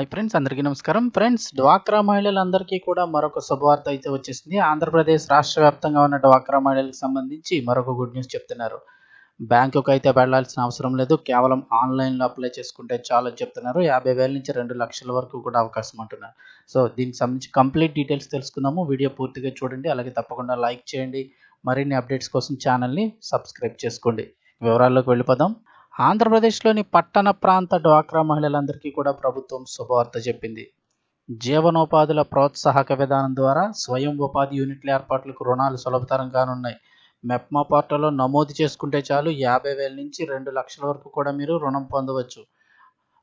Hi friends అందరికీ నమస్కారం. Friends డ్వాక్రా మహిళలందరికీ కూడా మరొక శుభవార్త అయితే వచ్చేసింది. ఆంధ్రప్రదేశ్ రాష్ట్ర వ్యాప్తంగా ఉన్న డ్వాక్రా మహిళలకు సంబంధించి మరొక గుడ్ న్యూస్ చెప్తున్నారు. బ్యాంకుకు అయితే వెళ్ళాల్సిన అవసరం లేదు. కేవలం ఆన్లైన్లో అప్లై చేసుకుంటే చాలు అని చెప్తున్నారు. యాభై వేల నుంచి రెండు లక్షల వరకు కూడా అవకాశం అంటున్నారు. సో దీనికి సంబంధించి కంప్లీట్ డీటెయిల్స్ తెలుసుకుందాము. వీడియో పూర్తిగా చూడండి. అలాగే తప్పకుండా లైక్ చేయండి. మరిన్ని అప్డేట్స్ కోసం ఛానల్ని సబ్స్క్రైబ్ చేసుకోండి. వివరాల్లోకి వెళ్ళిపోదాం. ఆంధ్రప్రదేశ్లోని పట్టణ ప్రాంత డ్వాక్రా మహిళలందరికీ కూడా ప్రభుత్వం శుభవార్త చెప్పింది. జీవనోపాధుల ప్రోత్సాహక విధానం ద్వారా స్వయం ఉపాధి యూనిట్ల ఏర్పాట్లకు రుణాలు సులభతరం కానున్నాయి. మెప్మా పోర్టల్లో నమోదు చేసుకుంటే చాలు యాభై వేల నుంచి రెండు లక్షల వరకు కూడా మీరు రుణం పొందవచ్చు.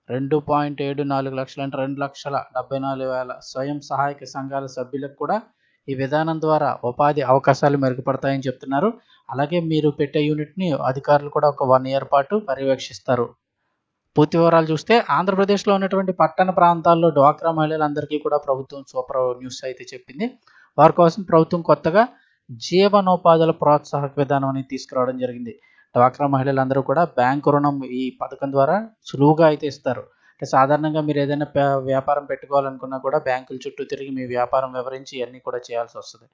రెండు పాయింట్ ఏడు నాలుగు లక్షలు అంటే రెండు లక్షల డెబ్బై నాలుగు వేల స్వయం సహాయక సంఘాల సభ్యులకు కూడా ఈ విధానం ద్వారా ఉపాధి అవకాశాలు మెరుగుపడతాయని చెప్తున్నారు. అలాగే మీరు పెట్టే యూనిట్ని అధికారులు కూడా ఒక వన్ ఇయర్ పాటు పర్యవేక్షిస్తారు. పూర్తి వివరాలు చూస్తే ఆంధ్రప్రదేశ్లో ఉన్నటువంటి పట్టణ ప్రాంతాల్లో డ్వాక్రా మహిళలందరికీ కూడా ప్రభుత్వం సూపర్ న్యూస్ అయితే చెప్పింది. వారి కోసం ప్రభుత్వం కొత్తగా జీవనోపాధుల ప్రోత్సాహక విధానం అనేది తీసుకురావడం జరిగింది. డ్వాక్రా మహిళలందరూ కూడా బ్యాంకు రుణం ఈ పథకం ద్వారా సులువుగా అయితే ఇస్తారు. అంటే సాధారణంగా మీరు ఏదైనా వ్యాపారం పెట్టుకోవాలనుకున్నా కూడా బ్యాంకుల చుట్టూ తిరిగి మీ వ్యాపారం వివరించి ఇవన్నీ కూడా చేయాల్సి వస్తుంది.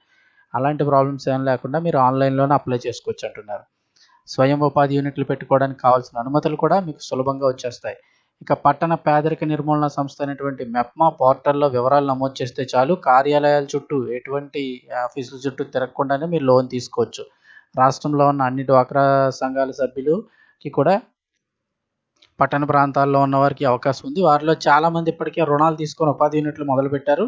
అలాంటి ప్రాబ్లమ్స్ ఏం లేకుండా మీరు ఆన్లైన్లోనే అప్లై చేసుకోవచ్చు అంటున్నారు. స్వయం ఉపాధి యూనిట్లు పెట్టుకోవడానికి కావాల్సిన అనుమతులు కూడా మీకు సులభంగా వచ్చేస్తాయి. ఇక పట్టణ పేదరిక నిర్మూలన సంస్థ అనేటువంటి మెప్మా పోర్టల్లో వివరాలు నమోదు చేస్తే చాలు. కార్యాలయాల చుట్టూ ఎటువంటి ఆఫీసుల చుట్టూ తిరగకుండానే మీరు లోన్ తీసుకోవచ్చు. రాష్ట్రంలో ఉన్న అన్ని డ్వాక్రా సంఘాల సభ్యులకి కూడా పట్టణ ప్రాంతాల్లో ఉన్న వారికి అవకాశం ఉంది. వారిలో చాలామంది ఇప్పటికే రుణాలు తీసుకొని ఉపాధి యూనిట్లు మొదలుపెట్టారు.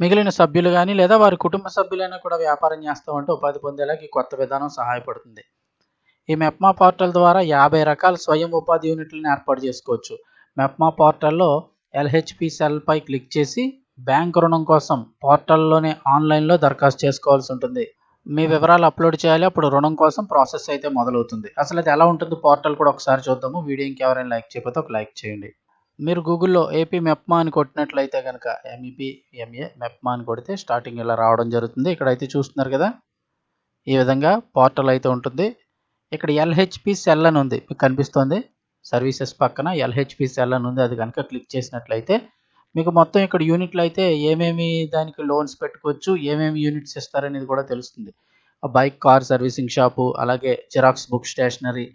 మిగిలిన సభ్యులు కానీ లేదా వారి కుటుంబ సభ్యులైనా కూడా వ్యాపారం చేస్తామంటే ఉపాధి పొందేలాగా ఈ కొత్త విధానం సహాయపడుతుంది. ఈ మెప్మా పోర్టల్ ద్వారా యాభై రకాల స్వయం ఉపాధి యూనిట్లను ఏర్పాటు చేసుకోవచ్చు. మెప్మా పోర్టల్లో ఎల్హెచ్పి సెల్పై క్లిక్ చేసి బ్యాంక్ రుణం కోసం పోర్టల్లోనే ఆన్లైన్లో దరఖాస్తు చేసుకోవాల్సి ఉంటుంది. మీ వివరాలు అప్లోడ్ చేయాలి. అప్పుడు రుణం కోసం ప్రాసెస్ అయితే మొదలవుతుంది. అసలు అది ఎలా ఉంటుంది పోర్టల్ కూడా ఒకసారి చూద్దాము. వీడియో ఇంకెవరైనా లైక్ చేయకపోతే ఒక లైక్ చేయండి. మీరు గూగుల్లో ఏపీ మెప్మా అని కొట్టినట్లయితే కనుక ఎంఈపీ ఎంఏ మెప్మా అని కొడితే స్టార్టింగ్ ఇలా రావడం జరుగుతుంది. ఇక్కడ అయితే చూస్తున్నారు కదా ఈ విధంగా పోర్టల్ అయితే ఉంటుంది. ఇక్కడ ఎల్హెచ్పి సెల్ అని ఉంది. మీకు కనిపిస్తుంది. సర్వీసెస్ పక్కన ఎల్హెచ్పి సెల్ అని ఉంది. అది కనుక క్లిక్ చేసినట్లయితే మీకు మొత్తం ఇక్కడ యూనిట్లు అయితే ఏమేమి దానికి లోన్స్ పెట్టుకోవచ్చు ఏమేమి యూనిట్స్ ఇస్తారనేది కూడా తెలుస్తుంది. బైక్ కార్ సర్వీసింగ్ షాపు అలాగే జిరాక్స్ బుక్ స్టేషనరీ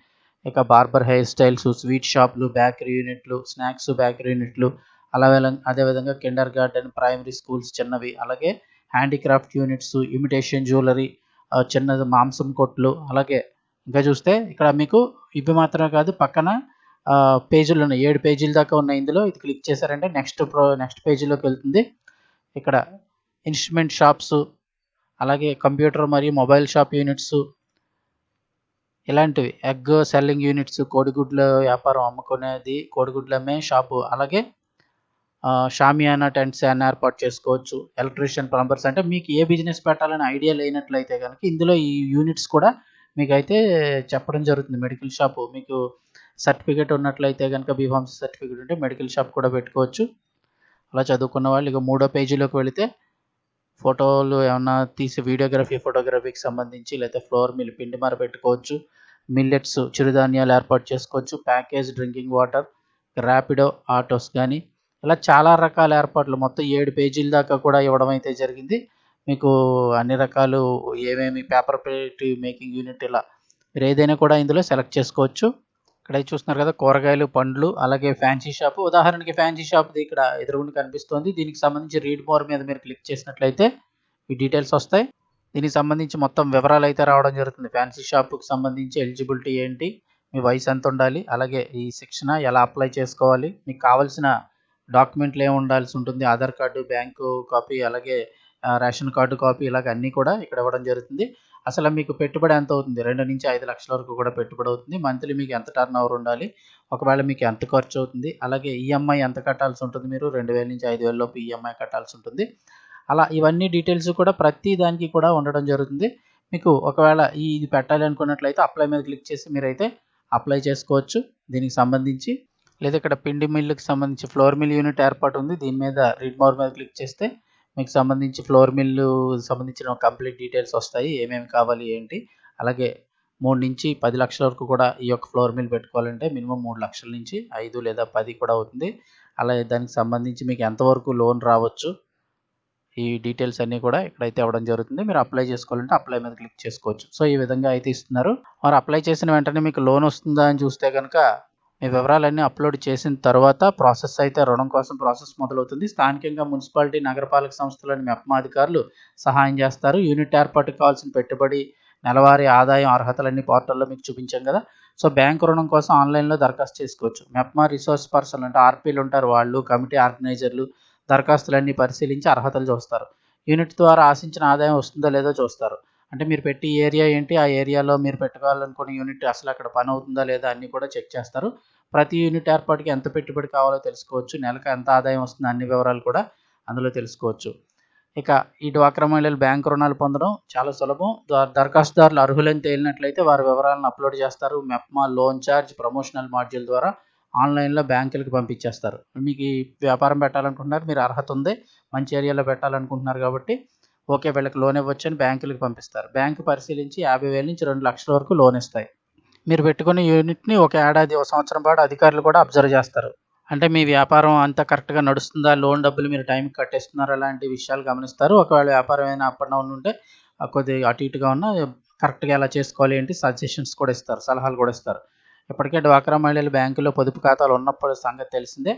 ఇక బార్బర్ హెయిర్ స్టైల్స్ స్వీట్ షాప్లు బేకరీ యూనిట్లు స్నాక్స్ బేకరీ యూనిట్లు అలాగే అదేవిధంగా కిండర్ గార్డెన్ ప్రైమరీ స్కూల్స్ చిన్నవి అలాగే హ్యాండీక్రాఫ్ట్ యూనిట్స్ ఇమిటేషన్ జ్యువెలరీ చిన్నది మాంసం కొట్లు అలాగే ఇంకా చూస్తే ఇక్కడ మీకు ఇవి మాత్రమే కాదు పక్కన పేజీలు ఉన్నాయి. ఏడు పేజీల దాకా ఉన్నాయి ఇందులో. ఇది క్లిక్ చేశారంటే నెక్స్ట్ ప్రో నెక్స్ట్ పేజీలోకి వెళ్తుంది. ఇక్కడ ఇన్స్ట్రుమెంట్ షాప్స్ అలాగే కంప్యూటర్ మరియు మొబైల్ షాప్ యూనిట్స్ ఇలాంటివి. ఎగ్ సెల్లింగ్ యూనిట్స్ కోడిగుడ్ల వ్యాపారం అమ్ముకునేది కోడిగుడ్లు అమ్మే షాపు అలాగే షామియానా టెంట్స్ అని ఏర్పాటు చేసుకోవచ్చు. ఎలక్ట్రీషియన్ ప్లంబర్స్ అంటే మీకు ఏ బిజినెస్ పెట్టాలని ఐడియా లేనట్లయితే కనుక ఇందులో ఈ యూనిట్స్ కూడా మీకు అయితే చెప్పడం జరుగుతుంది. మెడికల్ షాపు మీకు సర్టిఫికేట్ ఉన్నట్లయితే కనుక బీఫామ్స్ సర్టిఫికేట్ ఉంటే మెడికల్ షాప్ కూడా పెట్టుకోవచ్చు. అలా చదువుకున్న వాళ్ళు ఇక మూడో పేజీలోకి వెళితే ఫోటోలు ఏమన్నా తీసి వీడియోగ్రఫీ ఫోటోగ్రఫీకి సంబంధించి లేకపోతే ఫ్లోర్ మిల్ పిండి మర పెట్టుకోవచ్చు. మిల్లెట్స్ చిరుధాన్యాలు ఏర్పాటు చేసుకోవచ్చు. Package drinking water Rapido autos కానీ ఇలా చాలా రకాల ఏర్పాట్లు. మొత్తం ఏడు పేజీల దాకా కూడా ఇవ్వడం అయితే జరిగింది. మీకు అన్ని రకాలు ఏమేమి పేపర్ ప్లేట్ మేకింగ్ యూనిట్ ఇలా మీరు ఏదైనా కూడా ఇందులో సెలెక్ట్ చేసుకోవచ్చు. ఇక్కడ చూస్తున్నారు కదా కూరగాయలు పండ్లు అలాగే ఫ్యాన్సీ షాప్ ఉదాహరణకి ఫ్యాన్సీ షాప్ది ఇక్కడ ఎదురుగుండి కనిపిస్తుంది. దీనికి సంబంధించి రీడ్ మోర్ మీద మీరు క్లిక్ చేసినట్లయితే ఈ డీటెయిల్స్ వస్తాయి. దీనికి సంబంధించి మొత్తం వివరాలు అయితే రావడం జరుగుతుంది. ఫ్యాన్సీ షాప్కి సంబంధించి ఎలిజిబిలిటీ ఏంటి మీ వయసు ఎంత ఉండాలి అలాగే ఈ శిక్షణ ఎలా అప్లై చేసుకోవాలి మీకు కావాల్సిన డాక్యుమెంట్లు ఏమి ఉండాల్సి ఉంటుంది ఆధార్ కార్డు బ్యాంకు కాపీ అలాగే రేషన్ కార్డు కాపీ ఇలాగ అన్నీ కూడా ఇక్కడ ఇవ్వడం జరుగుతుంది. అసలు మీకు పెట్టుబడి ఎంత అవుతుంది? రెండు నుంచి ఐదు లక్షల వరకు కూడా పెట్టుబడి అవుతుంది. మంత్లీ మీకు ఎంత టర్న్ ఓవర్ ఉండాలి? ఒకవేళ మీకు ఎంత ఖర్చు అవుతుంది? అలాగే ఈఎంఐ ఎంత కట్టాల్సి ఉంటుంది మీరు? రెండు వేల నుంచి ఐదు వేల లోపు ఈఎంఐ కట్టాల్సి ఉంటుంది. అలా ఇవన్నీ డీటెయిల్స్ కూడా ప్రతి దానికి కూడా ఉండడం జరుగుతుంది. మీకు ఒకవేళ ఈ ఇది పెట్టాలి అనుకున్నట్లయితే అప్లై మీద క్లిక్ చేసి మీరైతే అప్లై చేసుకోవచ్చు. దీనికి సంబంధించి లేదా ఇక్కడ పిండి మిల్లుకి సంబంధించి ఫ్లోర్ మిల్ యూనిట్ ఏర్పాటు ఉంది. దీని మీద రీడ్ మోర్ మీద క్లిక్ చేస్తే మీకు సంబంధించి ఫ్లోర్ మిల్లు సంబంధించిన కంప్లీట్ డీటెయిల్స్ వస్తాయి ఏమేమి కావాలి ఏంటి? అలాగే మూడు నుంచి పది లక్షల వరకు కూడా ఈ యొక్క ఫ్లోర్ మిల్ పెట్టుకోవాలంటే మినిమం మూడు లక్షల నుంచి ఐదు లేదా పది కూడా అవుతుంది. అలాగే దానికి సంబంధించి మీకు ఎంతవరకు లోన్ రావచ్చు ఈ డీటెయిల్స్ అన్నీ కూడా ఇక్కడైతే ఇవ్వడం జరుగుతుంది. మీరు అప్లై చేసుకోవాలంటే అప్లై మీద క్లిక్ చేసుకోవచ్చు. సో ఈ విధంగా అయితే ఇస్తున్నారు. మరి అప్లై చేసిన వెంటనే మీకు లోన్ వస్తుందా అని చూస్తే కనుక మీ వివరాలన్నీ అప్లోడ్ చేసిన తర్వాత ప్రాసెస్ అయితే రుణం కోసం ప్రాసెస్ మొదలవుతుంది. స్థానికంగా మున్సిపాలిటీ నగరపాలక సంస్థలోని మెప్మా అధికారులు సహాయం చేస్తారు. యూనిట్ ఏర్పాటుకు కావాల్సిన పెట్టుబడి నెలవారీ ఆదాయం అర్హతలన్నీ పోర్టల్లో మీకు చూపించాం కదా. సో బ్యాంక్ రుణం కోసం ఆన్లైన్లో దరఖాస్తు చేసుకోవచ్చు. మెప్మా రిసోర్స్ పర్సన్ అంటే ఆర్పీలు ఉంటారు వాళ్ళు కమిటీ ఆర్గనైజర్లు దరఖాస్తులన్నీ పరిశీలించి అర్హతలు చూస్తారు. యూనిట్ ద్వారా ఆశించిన ఆదాయం వస్తుందో లేదో చూస్తారు. అంటే మీరు పెట్టి ఏరియా ఏంటి? ఆ ఏరియాలో మీరు పెట్టుకోవాలనుకున్న యూనిట్ అసలు అక్కడ పని అవుతుందా లేదా అన్నీ కూడా చెక్ చేస్తారు. ప్రతి యూనిట్ ఏర్పాటుకి ఎంత పెట్టుబడి కావాలో తెలుసుకోవచ్చు. నెలకు ఎంత ఆదాయం వస్తుందో అన్ని వివరాలు కూడా అందులో తెలుసుకోవచ్చు. ఇక ఈ డ్వాక్రా మహిళలు బ్యాంక్ రుణాలు పొందడం చాలా సులభం. ద- దరఖాస్తుదారులు అర్హులని తేలినట్లయితే వారి వివరాలను అప్లోడ్ చేస్తారు. MEPMA loan charge promotional module ద్వారా ఆన్లైన్లో బ్యాంకులకు పంపించేస్తారు. మీకు ఈ వ్యాపారం పెట్టాలనుకుంటున్నారు మీరు అర్హత ఉంది మంచి ఏరియాలో పెట్టాలనుకుంటున్నారు కాబట్టి ఓకే వీళ్ళకి లోన్ ఇవ్వచ్చు అని బ్యాంకులకు పంపిస్తారు. బ్యాంకు పరిశీలించి యాభై వేల నుంచి రెండు లక్షల వరకు లోన్ ఇస్తాయి. మీరు పెట్టుకున్న యూనిట్ని ఒక ఏడాది ఒక సంవత్సరం పాటు అధికారులు కూడా అబ్జర్వ్ చేస్తారు. అంటే మీ వ్యాపారం అంతా కరెక్ట్గా నడుస్తుందా? లోన్ డబ్బులు మీరు టైంకి కట్టేస్తున్నారా? అలాంటి విషయాలు గమనిస్తారు. ఒకవేళ వ్యాపారం ఏమైనా అప్ అండ్ డౌన్ ఉంటే ఆ కొద్దిగా అటు ఇటుగా ఉన్న కరెక్ట్గా ఎలా చేసుకోవాలి ఏంటి సజెషన్స్ కూడా ఇస్తారు సలహాలు కూడా ఇస్తారు. ఇప్పటికే డ్వాక్రా మహిళలు బ్యాంకులో పొదుపు ఖాతాలు ఉన్నప్పుడు సంగతి తెలిసిందే.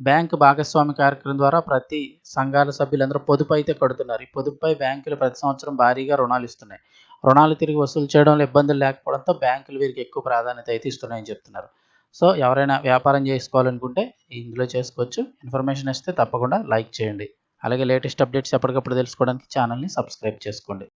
బ్యాంకు భాగస్వామి కార్యక్రమం ద్వారా ప్రతి సంఘాల సభ్యులందరూ పొదుపు అయితే కడుతున్నారు. ఈ పొదుపుపై బ్యాంకులు ప్రతి సంవత్సరం భారీగా రుణాలు ఇస్తున్నాయి. రుణాలు తిరిగి వసూలు చేయడంలో ఇబ్బందులు లేకపోవడంతో బ్యాంకులు వీరికి ఎక్కువ ప్రాధాన్యత అయితే ఇస్తున్నాయని చెప్తున్నారు. సో ఎవరైనా వ్యాపారం చేసుకోవాలనుకుంటే ఇందులో చేసుకోవచ్చు. ఇన్ఫర్మేషన్ ఇస్తే తప్పకుండా లైక్ చేయండి. అలాగే లేటెస్ట్ అప్డేట్స్ ఎప్పటికప్పుడు తెలుసుకోవడానికి ఛానల్ని సబ్స్క్రైబ్ చేసుకోండి.